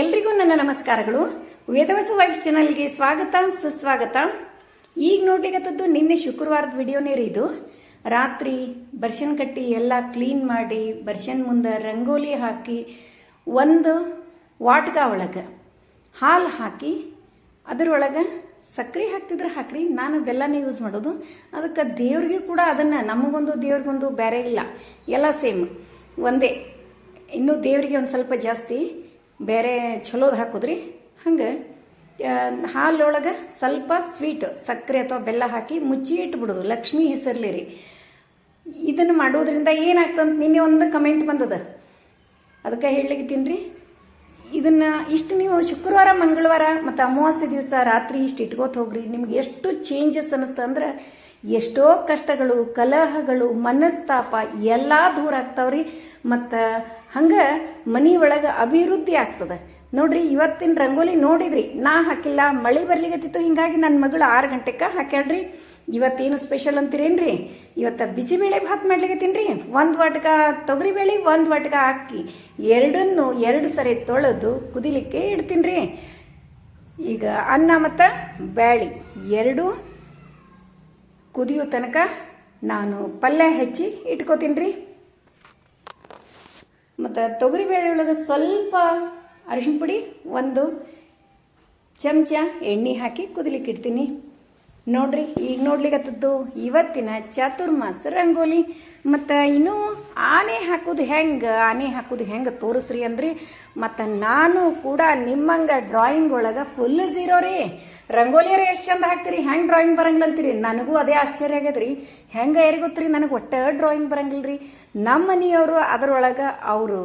ಎಲ್ರಿಗೂ ನನ್ನ ನಮಸ್ಕಾರಗಳು. ವೇದವಸ ವೈಫ್ ಚಾನಲ್ಗೆ ಸ್ವಾಗತ, ಸುಸ್ವಾಗತ. ಈಗ ನೋಡ್ಲಿಕ್ಕದ್ದು ನಿನ್ನೆ ಶುಕ್ರವಾರದ ವಿಡಿಯೋನೇ ರೀ ಇದು. ರಾತ್ರಿ ಬರ್ಷನ್ ಕಟ್ಟಿ ಎಲ್ಲ ಕ್ಲೀನ್ ಮಾಡಿ, ಬರ್ಷನ್ ಮುಂದೆ ರಂಗೋಲಿ ಹಾಕಿ, ಒಂದು ವಾಟ್ಗ ಒಳಗೆ ಹಾಲು ಹಾಕಿ ಅದರೊಳಗೆ ಸಕ್ಕರೆ ಹಾಕ್ತಿದ್ರೆ ಹಾಕ್ರಿ, ನಾನು ಬೆಲ್ಲನೇ ಯೂಸ್ ಮಾಡೋದು. ಅದಕ್ಕೆ ದೇವ್ರಿಗೆ ಕೂಡ ಅದನ್ನು, ನಮಗೊಂದು ದೇವ್ರಿಗೊಂದು ಬೇರೆ ಇಲ್ಲ. ಎಲ್ಲ ಸೇಮ್ ಒಂದೇ. ಇನ್ನು ದೇವರಿಗೆ ಒಂದು ಸ್ವಲ್ಪ ಜಾಸ್ತಿ. ಬೇರೆ ಚಲೋದು ಹಾಕೋದ್ರಿ? ಹಂಗೆ ಹಾಲೊಳಗೆ ಸ್ವಲ್ಪ ಸ್ವೀಟ್, ಸಕ್ಕರೆ ಅಥವಾ ಬೆಲ್ಲ ಹಾಕಿ ಮುಚ್ಚಿ ಇಟ್ಬಿಡೋದು, ಲಕ್ಷ್ಮಿ ಹೆಸರ್ಲಿ ರೀ. ಇದನ್ನು ಮಾಡೋದ್ರಿಂದ ಏನಾಗ್ತಂತ ನಿನ್ನೆ ಒಂದು ಕಮೆಂಟ್ ಬಂದದ. ಅದಕ್ಕೆ ಹೇಳಲಿಕ್ಕೆ ರೀ. ಇದನ್ನು ಇಷ್ಟು ನೀವು ಶುಕ್ರವಾರ, ಮಂಗಳವಾರ ಮತ್ತು ಅಮಾವಾಸ್ಯೆ ದಿವಸ ರಾತ್ರಿ ಇಷ್ಟು ಇಟ್ಕೋತ ಹೋಗ್ರಿ. ನಿಮ್ಗೆ ಎಷ್ಟು ಚೇಂಜಸ್ ಅನ್ನಿಸ್ತು ಅಂದ್ರೆ ಎಷ್ಟೋ ಕಷ್ಟಗಳು, ಕಲಹಗಳು, ಮನಸ್ತಾಪ ಎಲ್ಲ ದೂರ ಆಗ್ತಾವ್ರಿ. ಮತ್ತು ಹಂಗೆ ಮನಿ ಒಳಗೆ ಅಭಿವೃದ್ಧಿ ಆಗ್ತದೆ. ನೋಡ್ರಿ, ಇವತ್ತಿನ ರಂಗೋಲಿ ನೋಡಿದ್ರಿ, ನಾ ಹಾಕಿಲ್ಲ, ಮಳೆ ಬರ್ಲಿಗತ್ತಿತ್ತು ಹಿಂಗಾಗಿ ನನ್ನ ಮಗಳು ಆರು ಗಂಟೆಗೆ ಹಾಕ್ಯಾಳ್ರಿ. ಇವತ್ತೇನು ಸ್ಪೆಷಲ್ ಅಂತೀರೇನ್ರಿ? ಇವತ್ತು ಬಿಸಿಬೇಳೆ ಭಾತ್ ಮಾಡ್ಲಿಕತ್ತೀನಿ ರೀ ಒಂದು ವಾಟಕ ತೊಗರಿಬೇಳೆ ಒಂದು ವಾಟಕ ಹಾಕಿ ಎರಡನ್ನು ಎರಡು ಸರಿ ತೊಳೆದು ಕುದಿಲಿಕ್ಕೆ ಇಡ್ತೀನಿ ರೀ ಈಗ ಅನ್ನ ಮತ್ತು ಬ್ಯಾಳಿ, ಎರಡು ಕುದಿಯೋ ತನಕ ನಾನು ಪಲ್ಯ ಹೆಚ್ಚಿ ಇಟ್ಕೋತೀನಿ ರೀ ಮತ್ತು ತೊಗರಿಬೇಳೆ ಒಳಗೆ ಸ್ವಲ್ಪ ಅರಿಶಿನ ಪುಡಿ, ಒಂದು ಚಮಚ ಎಣ್ಣೆ ಹಾಕಿ ಕುದಿಲಿಕ್ಕೆ ಇಡ್ತೀನಿ ನೋಡ್ರಿ, ಈಗ ನೋಡ್ಲಿಕ್ಕತ್ತದ್ದು ಇವತ್ತಿನ ಚಾತುರ್ಮಾಸ ರಂಗೋಲಿ. ಮತ್ತು ಇನ್ನು ಆನೆ ಹಾಕೋದು ಹೆಂಗೆ, ಆನೆ ಹಾಕೋದು ಹೆಂಗೆ ತೋರಿಸ್ರಿ ಅಂದ್ರಿ. ಮತ್ತು ನಾನು ಕೂಡ ನಿಮ್ಮಂಗೆ ಡ್ರಾಯಿಂಗ್ ಒಳಗೆ ಫುಲ್ ಝೀರೋ ರೀ. ರಂಗೋಲಿಯರೇ ಎಷ್ಟು ಚಂದ ಹಾಕ್ತೀರಿ, ಹೆಂಗೆ ಡ್ರಾಯಿಂಗ್ ಬರಂಗಿಲ್ಲ ಅಂತೀರಿ? ನನಗೂ ಅದೇ ಆಶ್ಚರ್ಯ ಆಗ್ಯದ್ರಿ. ಹೆಂಗೆ ಯಾರಿಗೆ ಗೊತ್ತ್ರಿ ನನಗೆ ಒಟ್ಟ ಡ್ರಾಯಿಂಗ್ ಬರಂಗಿಲ್ಲ ರೀ ನಮ್ಮ ಮನೆಯವರು ಅದರೊಳಗೆ ಅವರು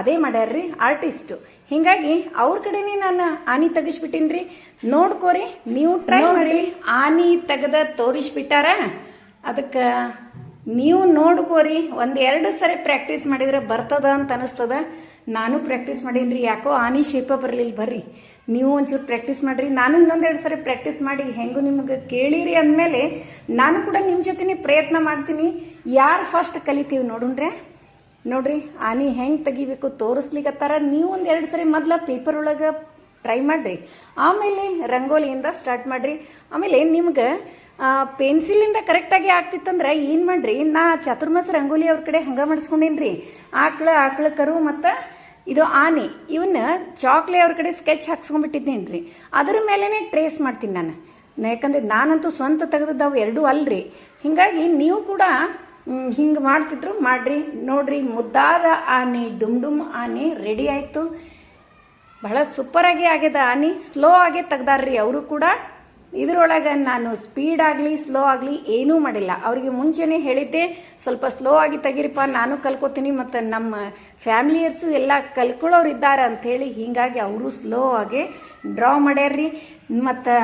ಅದೇ ಮಾಡ್ಯಾರ್ರಿ ಆರ್ಟಿಸ್ಟು ಹಿಂಗಾಗಿ ಅವ್ರ ಕಡೆನೇ ನಾನು ಆನಿ ತೆಗಿಸ್ಬಿಟ್ಟಿನ್ರಿ. ನೋಡ್ಕೋರಿ ನೀವು ಟ್ರೈ ಮಾಡಿ ಆನಿ ತೆಗೆದ ತೋರಿಸ್ಬಿಟ್ಟಾರ? ಅದಕ್ಕೆ ನೀವು ನೋಡ್ಕೋರಿ ಒಂದ್ ಎರಡು ಸರಿ ಪ್ರಾಕ್ಟೀಸ್ ಮಾಡಿದ್ರೆ ಬರ್ತದ ಅಂತ ಅನಿಸ್ತದ. ನಾನು ಪ್ರಾಕ್ಟೀಸ್ ಮಾಡೀನ್ರಿ ಯಾಕೋ ಆನಿ ಶೇಪ ಬರಲಿಲ್ಲ ಬರ್ರಿ. ನೀವು ಒಂಚೂರು ಪ್ರಾಕ್ಟೀಸ್ ಮಾಡ್ರಿ ನಾನು ಇನ್ನೊಂದೆರಡು ಸರಿ ಪ್ರಾಕ್ಟೀಸ್ ಮಾಡಿ ಹೆಂಗು ನಿಮ್ಗೆ ಕೇಳಿರಿ ಅಂದಮೇಲೆ ನಾನು ಕೂಡ ನಿಮ್ಮ ಜೊತೆ ಪ್ರಯತ್ನ ಮಾಡ್ತೀನಿ. ಯಾರು ಫಸ್ಟ್ ಕಲಿತೀವಿ ನೋಡುಣ್ರೆ? ನೋಡ್ರಿ, ಆನಿ ಹೆಂಗೆ ತೆಗಿಬೇಕು ತೋರಿಸ್ಲಿಕ್ಕತ್ತಾರ ನೀವು ಒಂದು ಎರಡು ಸರಿ ಮೊದಲ ಪೇಪರ್ ಒಳಗೆ ಟ್ರೈ ಮಾಡ್ರಿ. ಆಮೇಲೆ ರಂಗೋಲಿಯಿಂದ ಸ್ಟಾರ್ಟ್ ಮಾಡ್ರಿ. ಆಮೇಲೆ ನಿಮ್ಗೆ ಪೆನ್ಸಿಲಿಂದ ಕರೆಕ್ಟಾಗಿ ಆಗ್ತಿತ್ತಂದ್ರೆ ಏನು ಮಾಡ್ರಿ? ನಾ ಚಾತುರ್ಮಾಸ ರಂಗೋಲಿ ಅವ್ರ ಕಡೆ ಹಂಗ ಮಾಡಿಸ್ಕೊಂಡೇನ್ರಿ. ಆಕಳ ಆಕಳ ಕರು ಮತ್ತು ಇದು ಆನೆ. ಇವನ್ನ ಚಾಕ್ಲೆ ಅವ್ರ ಕಡೆ ಸ್ಕೆಚ್ ಹಾಕ್ಸ್ಕೊಂಡ್ಬಿಟ್ಟಿದ್ದೇನ್ರಿ. ಅದ್ರ ಮೇಲೇ ಟ್ರೇಸ್ ಮಾಡ್ತೀನಿ ನಾನು. ಯಾಕಂದ್ರೆ ನಾನಂತೂ ಸ್ವಂತ ತೆಗೆದದ್ದು ಎರಡೂ ಅಲ್ರಿ. ಹಿಂಗಾಗಿ ನೀವು ಕೂಡ ಹಿಂಗೆ ಮಾಡ್ತಿದ್ರು. ಮಾಡ್ರಿ, ನೋಡ್ರಿ, ಮುದ್ದಾದ ಆನೆ, ಡುಮ್ ಡುಮ್ ಆನೆ ರೆಡಿ ಆಯಿತು. ಬಹಳ ಸೂಪರಾಗಿ ಆಗ್ಯದ ಆನೆ. ಸ್ಲೋ ಆಗಿ ತೆಗ್ದಾರ್ರಿ. ಅವರು ಕೂಡ ಇದ್ರೊಳಗೆ ನಾನು ಸ್ಪೀಡ್ ಆಗಲಿ ಸ್ಲೋ ಆಗಲಿ ಏನೂ ಮಾಡಿಲ್ಲ. ಅವರಿಗೆ ಮುಂಚೆನೇ ಹೇಳಿದ್ದೆ, ಸ್ವಲ್ಪ ಸ್ಲೋ ಆಗಿ ತೆಗಿರಿಪ್ಪ, ನಾನು ಕಲ್ಕೋತೀನಿ, ಮತ್ತು ನಮ್ಮ ಫ್ಯಾಮಿಲಿಯರ್ಸು ಎಲ್ಲ ಕಲ್ಕೊಳ್ಳೋರು ಇದ್ದಾರೆ ಅಂಥೇಳಿ ಹೀಗಾಗಿ ಅವರು ಸ್ಲೋ ಆಗಿ ಡ್ರಾ ಮಾಡ್ಯಾರ್ರಿ. ಮತ್ತು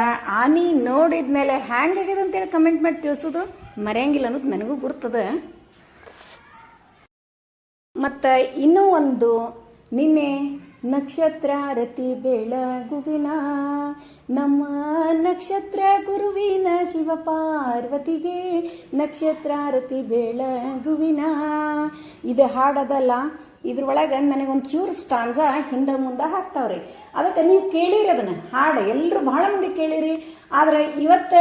ಆನಿ ನೋಡಿದ ಮೇಲೆ ಹ್ಯಾಂಗಾಗ್ಯದ ಅಂತೇಳಿ ಕಮೆಂಟ್ ಮಾಡಿ ತಿಳಿಸೋದು ಮರೆಯಂಗಿಲ್ಲ ಅನ್ನೋದು ನನಗೂ ಗುರ್ತದ. ಮತ್ತು ಇನ್ನೂ ಒಂದು ನಿನ್ನೆ ನಕ್ಷತ್ರ ರತಿ ಬೆಳಗುವಿನ. ನಮ್ಮ ನಕ್ಷತ್ರ ಗುರುವಿನ ಶಿವ ಪಾರ್ವತಿಗೆ ನಕ್ಷತ್ರ ರತಿ ಬೆಳಗುವಿನ. ಇದು ಹಾಡದಲ್ಲ, ಇದ್ರೊಳಗೆ ನನಗೊಂದು ಚೂರು ಸ್ಟಾನ್ಸ ಹಿಂದೆ ಮುಂದೆ ಹಾಕ್ತಾವ್ರಿ. ಅದಕ್ಕೆ ನೀವು ಕೇಳಿರಿ ಅದನ್ನ. ಹಾಡು ಎಲ್ಲರೂ ಬಹಳ ಮಂದಿ ಕೇಳಿರಿ. ಆದ್ರೆ ಇವತ್ತು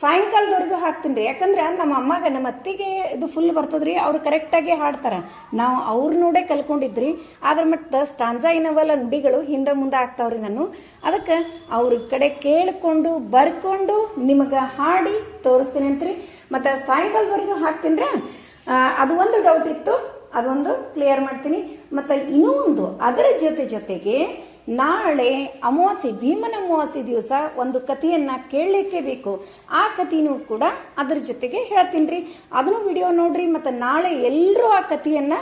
ಸಾಯಂಕಾಲದವರೆಗೂ ಹಾಕ್ತೀನಿ ರೀ. ಯಾಕಂದ್ರೆ ನಮ್ಮ ಅಮ್ಮಗ ನಮ್ಮ ಅತ್ತಿಗೆ ಇದು ಫುಲ್ ಬರ್ತದ್ರಿ. ಅವ್ರು ಕರೆಕ್ಟಾಗಿ ಹಾಡ್ತಾರೆ. ನಾವು ಅವ್ರ ನೋಡೇ ಕಲ್ಕೊಂಡಿದ್ರಿ. ಆದ್ರೆ ಮಟ್ಟ ಸ್ಟಾಂಜಾ ಏನವಲ್ಲ ನುಡಿಗಳು ಹಿಂದೆ ಮುಂದೆ ಆಗ್ತಾವ್ರಿ ನಾನು. ಅದಕ್ಕೆ ಅವ್ರ ಕಡೆ ಕೇಳಿಕೊಂಡು ಬರ್ಕೊಂಡು ನಿಮಗೆ ಹಾಡಿ ತೋರಿಸ್ತೀನಿ ಅಂತ್ರಿ. ಮತ್ತೆ ಸಾಯಂಕಾಲದವರೆಗೂ ಹಾಕ್ತೀನಿ ರೀ. ಅದು ಒಂದು ಡೌಟ್ ಇತ್ತು. ಅದೊಂದು ಕ್ಲಿಯರ್ ಮಾಡ್ತೀನಿ. ಮತ್ತು ಇನ್ನೂ ಒಂದು ಅದರ ಜೊತೆ ಜೊತೆಗೆ ನಾಳೆ ಅಮಾವಾಸ್ಯೆ, ಭೀಮನ ಅಮಾವಾಸ್ಯೆ ದಿವಸ ಒಂದು ಕಥೆಯನ್ನ ಕೇಳಲಿಕ್ಕೆ ಬೇಕು. ಆ ಕಥೆನೂ ಕೂಡ ಅದ್ರ ಜೊತೆಗೆ ಹೇಳ್ತೀನಿ ರೀ ಅದನ್ನು ವಿಡಿಯೋ ನೋಡ್ರಿ, ಮತ್ತು ನಾಳೆ ಎಲ್ಲರೂ ಆ ಕಥೆಯನ್ನ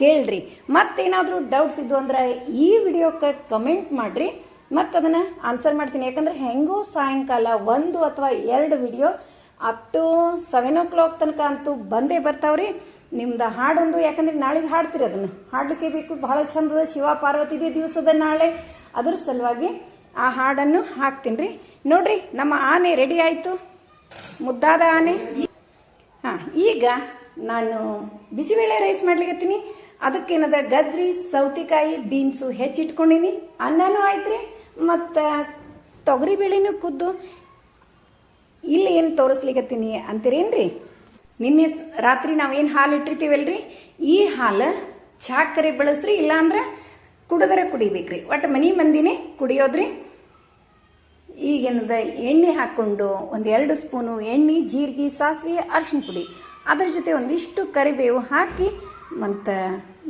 ಕೇಳ್ರಿ. ಮತ್ತೇನಾದರೂ ಡೌಟ್ಸ್ ಇದ್ವು ಅಂದ್ರೆ ಈ ವಿಡಿಯೋಕ್ಕೆ ಕಮೆಂಟ್ ಮಾಡ್ರಿ. ಮತ್ತು ಅದನ್ನು ಆನ್ಸರ್ ಮಾಡ್ತೀನಿ. ಯಾಕಂದ್ರೆ ಹೆಂಗೂ ಸಾಯಂಕಾಲ ಒಂದು ಅಥವಾ ಎರಡು video up to seven o'clock ತನಕ ಅಂತೂ ಬಂದೇ ಬರ್ತಾವ್ರಿ. ನಿಮ್ದು ಹಾಡೊಂದು, ಯಾಕಂದ್ರೆ ನಾಳೆಗೆ ಹಾಡ್ತೀರಿ ಅದನ್ನು. ಹಾಡ್ಲಿಕ್ಕೆ ಬೇಕು, ಬಹಳ ಚಂದದ ಶಿವ ಪಾರ್ವತಿದೇ ದಿವಸದ ನಾಳೆ. ಅದ್ರ ಸಲುವಾಗಿ ಆ ಹಾಡನ್ನು ಹಾಕ್ತೀನಿ ರೀ ನೋಡ್ರಿ, ನಮ್ಮ ಆನೆ ರೆಡಿ ಆಯಿತು. ಮುದ್ದಾದ ಆನೆ. ಹಾಂ, ಈಗ ನಾನು ಬಿಸಿಬೇಳೆ ರೈಸ್ ಮಾಡ್ಲಿಕತ್ತೀನಿ ಅದಕ್ಕೇನದ ಗಜ್ರಿ, ಸೌತಿಕಾಯಿ ಬೀನ್ಸು ಹೆಚ್ಚಿಟ್ಕೊಂಡಿನಿ. ಅನ್ನನೂ ಆಯ್ತ್ರಿ. ಮತ್ತು ತೊಗರಿ ಬೇಳೆನೂ ಕುದ್ದು. ಇಲ್ಲಿ ಏನು ತೋರಿಸ್ಲಿಕ್ಕತ್ತೀನಿ ಅಂತೀರೇನ್ರಿ? ನಿನ್ನೆ ರಾತ್ರಿ ನಾವೇನು ಹಾಲು ಇಟ್ಟಿರ್ತೀವಲ್ರಿ? ಈ ಹಾಲು ಚಾಕರೆ ಬಳಸ್ರಿ, ಇಲ್ಲಾಂದ್ರೆ ಕುಡಿದ್ರೆ ಕುಡಿಬೇಕ್ರಿ. ಒಟ್ಟು ಮನೆ ಮಂದಿನೇ ಕುಡಿಯೋದ್ರಿ. ಈಗೇನದ ಎಣ್ಣೆ ಹಾಕ್ಕೊಂಡು ಒಂದು ಎರಡು ಸ್ಪೂನು ಎಣ್ಣೆ, ಜೀರಿಗೆ, ಸಾಸಿವೆ ಅರಿಶಿನ ಪುಡಿ. ಅದ್ರ ಜೊತೆ ಒಂದಿಷ್ಟು ಕರಿಬೇವು ಹಾಕಿ ಮತ್ತು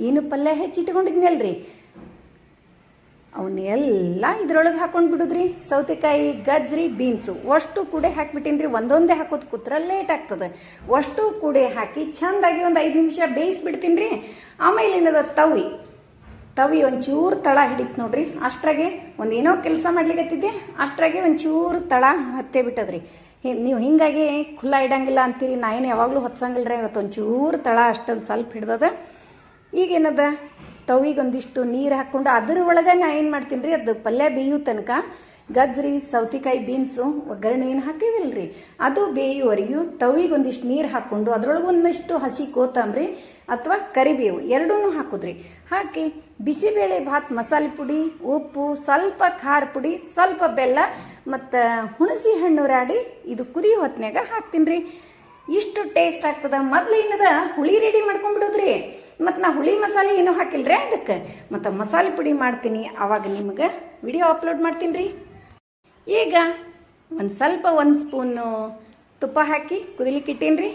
ಏನು ಪಲ್ಯ ಹೆಚ್ಚಿಟ್ಕೊಂಡಿದ್ನಲ್ರಿ? ಅವನ್ನೆಲ್ಲ ಇದ್ರೊಳಗೆ ಹಾಕೊಂಡು ಬಿಡುದ್ರಿ? ಸೌತೆಕಾಯಿ, ಗಜ್ರಿ, ಬೀನ್ಸು. ಅಷ್ಟು ಕೂಡೆ ಹಾಕಿಬಿಟ್ಟಿನ್ರಿ. ಒಂದೊಂದೇ ಹಾಕೋದು ಕೂತ್ರ ಲೇಟ್ ಆಗ್ತದೆ. ಅಷ್ಟು ಕೂಡೆ ಹಾಕಿ ಚಂದಾಗಿ ಒಂದು ಐದು ನಿಮಿಷ ಬೇಯಿಸ್ಬಿಡ್ತೀನಿ ರೀ ಆಮೇಲೆ ಏನದ? ತವಿ ತವಿ ಒಂಚೂರು ತಳ ಹಿಡಿತು ನೋಡ್ರಿ. ಅಷ್ಟ್ರಾಗೆ ಒಂದು ಏನೋ ಕೆಲಸ ಮಾಡ್ಲಿಕ್ಕೆ ಅಷ್ಟ್ರಾಗೆ ಒಂಚೂರು ತಳ ಹತ್ತೆ ಬಿಟ್ಟದ್ರಿ. ನೀವು ಹಿಂಗಾಗಿ ಖುಲ್ಲ ಇಡಂಗಿಲ್ಲ ಅಂತೀರಿ. ನಾ ಏನು ಯಾವಾಗಲೂ ಹೊತ್ಸಂಗಿಲ್ಲ ಇವತ್ತು ಒಂಚೂರು ತಳ ಅಷ್ಟೊಂದು ಸ್ವಲ್ಪ ಹಿಡ್ದದ. ಈಗೇನದ? ತವಿಗೆ ಒಂದಿಷ್ಟು ನೀರು ಹಾಕ್ಕೊಂಡು ಅದ್ರ ಒಳಗೆ ನಾ ಏನು ಮಾಡ್ತೀನಿ ರೀ ಅದು ಪಲ್ಯ ಬೇಯೋ ತನಕ ಗಜ್ರಿ, ಸೌತಿಕಾಯಿ, ಬೀನ್ಸು ಒಗ್ಗರಣೆ ಏನು ಹಾಕಿವಿಲ್ರಿ? ಅದು ಬೇಯುವರೆಗೂ ತವಿಗೆ ಒಂದಿಷ್ಟು ನೀರು ಹಾಕ್ಕೊಂಡು ಅದರೊಳಗೆ ಒಂದಿಷ್ಟು ಹಸಿ ಕೋತಂಬರಿ ಅಥವಾ ಕರಿಬೇವು ಎರಡೂ ಹಾಕುದ್ರಿ. ಹಾಕಿ ಬಿಸಿಬೇಳೆ ಭಾತ್ ಮಸಾಲೆ ಪುಡಿ, ಉಪ್ಪು, ಸ್ವಲ್ಪ ಖಾರ ಪುಡಿ, ಸ್ವಲ್ಪ ಬೆಲ್ಲ ಮತ್ತು ಹುಣಸಿ ಹಣ್ಣು ರಾಡಿ ಇದು ಕುದಿ ಹೊತ್ತಿನಾಗ ಹಾಕ್ತೀನಿ ರೀ ಇಷ್ಟು ಟೇಸ್ಟ್ ಆಗ್ತದ? ಮೊದ್ಲು ಏನದ? ಹುಳಿ ರೆಡಿ ಮಾಡ್ಕೊಂಡ್ಬಿಡೋದ್ರಿ. ಮತ್ತು ನಾ ಹುಳಿ ಮಸಾಲೆ ಏನೂ ಹಾಕಿಲ್ರಿ ಅದಕ್ಕೆ. ಮತ್ತು ಮಸಾಲೆ ಪುಡಿ ಮಾಡ್ತೀನಿ. ಅವಾಗ ನಿಮ್ಗೆ ವಿಡಿಯೋ ಅಪ್ಲೋಡ್ ಮಾಡ್ತೀನಿ ರೀ ಈಗ ಒಂದು ಸ್ವಲ್ಪ ಒಂದು ಸ್ಪೂನು ತುಪ್ಪ ಹಾಕಿ ಕುದಿಲಿಕ್ಕೆ ಇಟ್ಟೀನಿ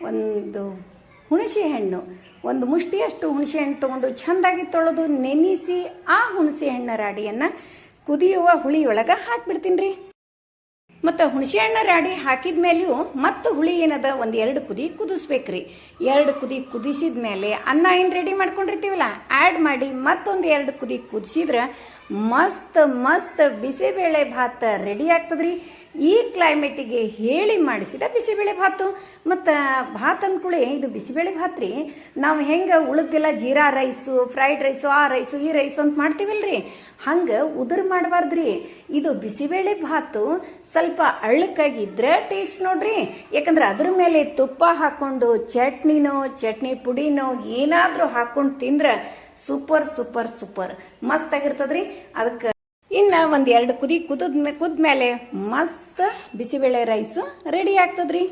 ಒಂದು ಹುಣಸೆ ಹಣ್ಣು. ಒಂದು ಮುಷ್ಟಿಯಷ್ಟು ಹುಣಸೆ ಹಣ್ಣು ತೊಗೊಂಡು ಚೆಂದಾಗಿ ತೊಳೆದು ನೆನೆಸಿ ಆ ಹುಣಸೆ ಹಣ್ಣ ರಾಡಿಯನ್ನು ಕುದಿಯುವ ಹುಳಿಯೊಳಗೆ ಹಾಕ್ಬಿಡ್ತೀನಿ ರೀ ಮತ್ತು ಹುಣಸೆ ಹಣ್ಣ ರಾಡಿ ಹಾಕಿದ ಮೇಲೂ ಮತ್ತು ಹುಳಿ ಏನದ ಒಂದು ಎರಡು ಕುದಿ ಕುದಿಸ್ಬೇಕ್ರಿ. ಎರಡು ಕುದಿ ಕುದಿಸಿದ ಮೇಲೆ ಅನ್ನ ಏನು ರೆಡಿ ಮಾಡ್ಕೊಂಡಿರ್ತೀವಲ್ಲ ಆ್ಯಡ್ ಮಾಡಿ ಮತ್ತೊಂದು ಎರಡು ಕುದಿ ಕುದಿಸಿದ್ರೆ ಮಸ್ತ್ ಮಸ್ತ್ ಬಿಸಿಬೇಳೆ ಭಾತ್ ರೆಡಿ ಆಗ್ತದ್ರಿ. ಈ ಕ್ಲೈಮೇಟಿಗೆ ಹೇಳಿ ಮಾಡಿಸಿದ ಬಿಸಿಬೇಳೆ ಭಾತು. ಮತ್ತು ಭಾತ್ ಅಂದ್ಕೂಳೆ ಇದು ಬಿಸಿಬೇಳೆ ಭಾತ್ ರೀ. ನಾವು ಹೆಂಗೆ ಉಳಿದೆಲ್ಲ ಜೀರಾ ರೈಸು ಫ್ರೈಡ್ ರೈಸು ಆ ರೈಸು ಈ ರೈಸು ಅಂತ ಮಾಡ್ತೀವಲ್ರಿ. ಹಂಗೆ ಉದುರು ಮಾಡಬಾರ್ದ್ರಿ. ಇದು ಬಿಸಿಬೇಳೆ ಭಾತು ಸ್ವಲ್ಪ ಅಳ್ಳಕ್ಕಾಗಿದ್ರೆ ಟೇಸ್ಟ್ ನೋಡ್ರಿ. ಯಾಕಂದ್ರೆ ಅದ್ರ ಮೇಲೆ ತುಪ್ಪ ಹಾಕೊಂಡು ಚಟ್ನಿನೋ, ಚಟ್ನಿ ಪುಡಿನೋ ಏನಾದರೂ ಹಾಕೊಂಡು ತಿಂದ್ರೆ ಸೂಪರ್ ಸೂಪರ್ ಸೂಪರ್. ಮಸ್ತ್ ಆಗಿರ್ತದ್ರಿ ಅದಕ್ಕೆ ಇನ್ನ ಒಂದ್ ಎರಡು ಕುದಿ ಕುದದ್ ಕುದ್ಮೇಲೆ ಮಸ್ತ್ ಬಿಸಿಬೇಳೆ ರೈಸ್ ರೆಡಿ ಆಗ್ತದ್ರಿ.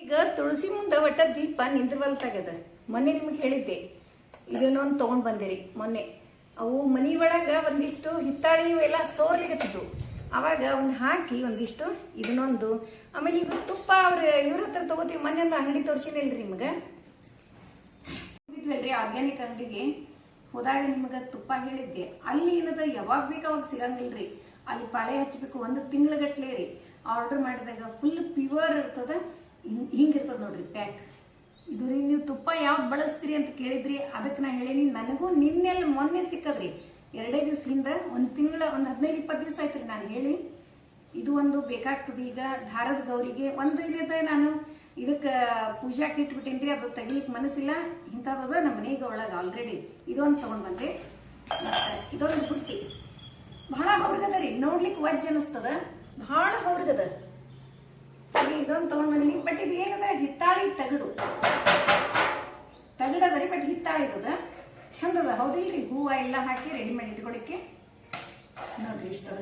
ಈಗ ತುಳಸಿ ಮುಂದೆ ಒಟ್ಟ ದೀಪ ನಿಂದ್ರವಲ್ತಾಗ್ಯದ. ಮೊನ್ನೆ ನಿಮ್ಗೆ ಹೇಳಿದ್ದೆ. ಇದನ್ನೊಂದು ತಗೊಂಡ್ ಬಂದಿರಿ ಮೊನ್ನೆ. ಅವು ಮನಿ ಒಳಗ ಒಂದಿಷ್ಟು ಹಿತ್ತಾಳಿ ಇವೆಲ್ಲ ಸೋರ್ಲಿಗತ್ತಿದ್ವು ಅವಾಗ ಅವ್ನ ಹಾಕಿ ಒಂದಿಷ್ಟು ಇದನ್ನೊಂದು. ಆಮೇಲೆ ಇದು ತುಪ್ಪ ಅವ್ರ ಇವ್ರ ಹತ್ರ ತಗೋತೀವಿ. ಮೊನ್ನೆ ಅಂಗಡಿ ತೋರ್ಸಿನಿಲ್ರಿ ನಿಮ್ಗೆ? ಹೋಗಿದ್ವಲ್ರಿ ಆರ್ಗ್ಯಾನಿಕ್ ಅಂಗಡಿಗೆ ಹೋದಾಗ ನಿಮ್ಗೆ ತುಪ್ಪ ಹೇಳಿದ್ದೆ. ಅಲ್ಲಿ ಏನದ, ಯಾವಾಗ ಬೇಕು ಅವಾಗ ಸಿಗಂಗಿಲ್ರಿ. ಅಲ್ಲಿ ಪಾಳೆ ಹಚ್ಚಬೇಕು ಒಂದು ತಿಂಗಳಗಟ್ಲೆ ರೀ. ಆರ್ಡರ್ ಮಾಡಿದಾಗ ಫುಲ್ ಪ್ಯೂರ್ ಇರ್ತದ, ಹಿಂಗ್- ಹಿಂಗಿರ್ತದ ನೋಡ್ರಿ ಪ್ಯಾಕ್ ಇದು ರೀ, ನೀವು ತುಪ್ಪ ಯಾವ್ದು ಬಳಸ್ತೀರಿ ಅಂತ ಕೇಳಿದ್ರಿ ಅದಕ್ಕೆ ನಾ ಹೇಳೀನಿ, ನನಗೂ ನಿನ್ನೆಲ್ಲ ಮೊನ್ನೆ ಸಿಕ್ಕದ್ರಿ. ಎರಡೇ ದಿವಸದಿಂದ ಒಂದು ತಿಂಗಳ, ಒಂದು ಹದಿನೈದು ಇಪ್ಪತ್ತು ದಿವಸ ಆಯ್ತ್ರಿ ನಾನು ಹೇಳಿ. ಇದು ಒಂದು ಬೇಕಾಗ್ತದೆ. ಈಗ ಧಾರದ ಗೌರಿಗೆ ಒಂದು ಇದೆ ನಾನು ಇದಕ್ಕೆ ಪೂಜಾಕ್ಕೆ ಇಟ್ಬಿಟ್ಟೇನ್ರಿ, ಅದು ತೆಗಿಲಿಕ್ಕೆ ಮನಸ್ಸಿಲ್ಲ. ಇಂಥದ್ದು ನಮ್ಮ ಮನೆಗೆ ಒಳಗೆ ಆಲ್ರೆಡಿ ಇದೊಂದು ತೊಗೊಂಡು ಬಂದೆ. ಮತ್ತೆ ಇದೊಂದು ಬುಟ್ಟಿ. ಬಹಳ ಹೊರಗದ ರೀ, ನೋಡ್ಲಿಕ್ಕೆ ವಜ್ಜ ಅನಿಸ್ತದ. ಬಹಳ ಹೊರಗದ ಇದೊಂದು ತಗೊಂಡ್ ಬಂದೀನಿ ಬಟ್ ಇದು ಏನದ? ಹಿತ್ತಾಳಿ ತಗಡು. ತಗಡದ ರೀ, ಬಟ್ ಹಿತ್ತಾಳಿ ಇರದ ಚಂದದ, ಹೌದಿಲ್ರಿ? ಹೂವ ಎಲ್ಲ ಹಾಕಿ ರೆಡಿ ಮಾಡಿ ಇಟ್ಕೊಳಿಕ್ಕೆ. ನೋಡ್ರಿ ಇಷ್ಟದ.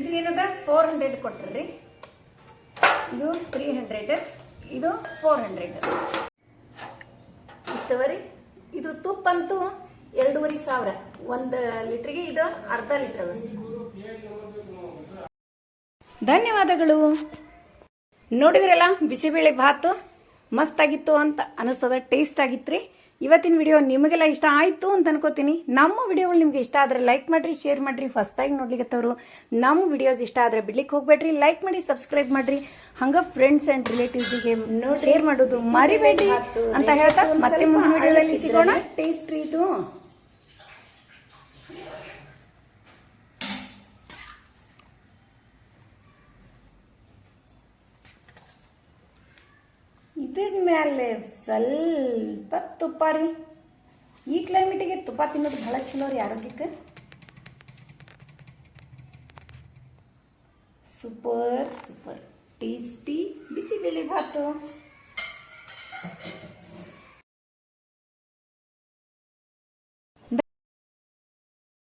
ಇದು ಏನದ? ಫೋರ್ ಹಂಡ್ರೆಡ್ ಕೊಟ್ರಿ ಇದು ತ್ರೀ ಹಂಡ್ರೆಡ್ ಇದು ಫೋರ್ ಹಂಡ್ರೆಡ್ ಇಷ್ಟವರಿ ಇದು ತುಪ್ಪ ಅಂತೂ ಎರಡೂವರೆ ಸಾವಿರ. ಒಂದು ಲೀಟ್ರಿಗೆ ಇದು ಅರ್ಧ ಲೀಟರ್ ಧನ್ಯವಾದಗಳು. ನೋಡಿದ್ರಲ್ಲ, ಬಿಸಿಬೇಳೆ ಭಾತು ಮಸ್ತ್ ಆಗಿತ್ತು ಅಂತ ಅನಿಸ್ತದ ಟೇಸ್ಟ್ ಆಗಿತ್ರಿ. ಇವತ್ತಿನ ವಿಡಿಯೋ ನಿಮಗೆಲ್ಲ ಇಷ್ಟ ಆಯ್ತು ಅಂತ ಅನ್ಕೋತೀನಿ. ನಮ್ಮ ವಿಡಿಯೋಗಳು ನಿಮ್ಗೆ ಇಷ್ಟ ಆದ್ರೆ ಲೈಕ್ ಮಾಡ್ರಿ ಶೇರ್ ಮಾಡ್ರಿ ಫಸ್ಟ್ ಟೈಮ್ ತವರು ನಮ್ಮ ವಿಡಿಯೋಸ್ ಇಷ್ಟ ಆದ್ರೆ ಬಿಡ್ಲಿಕ್ಕೆ ಹೋಗ್ಬೇಡ್ರಿ ಲೈಕ್ ಮಾಡಿ ಸಬ್ಸ್ಕ್ರೈಬ್ ಮಾಡ್ರಿ. ಹಂಗ ಫ್ರೆಂಡ್ಸ್ ಅಂಡ್ ರಿಲೇಟಿವ್ಸ್ಗೆ ಶೇರ್ ಮಾಡೋದು ಮರಿಬೇಡಿ ಅಂತ ಹೇಳ್ತಾ ಮತ್ತೆ ಮುಂದಿನ ವಿಡಿಯೋದಲ್ಲಿ ಸಿಗೋಣ. ಟೇಸ್ಟ್ ಇದು. ಮೇಲೆ ಸ್ವಲ್ಪ ತುಪ್ಪ ರೀ. ಈ ಕ್ಲೈಮೇಟಿಗೆ ತುಪ್ಪ ತಿನ್ನೋದು ಬಹಳ ಚಲೋ ರೀ ಆರೋಗ್ಯಕ್ಕೆ. ಸೂಪರ್ ಸೂಪರ್ ಟೇಸ್ಟಿ ಬಿಸಿ ಬಿಸಿಬೇಳೆ ಭಾತು.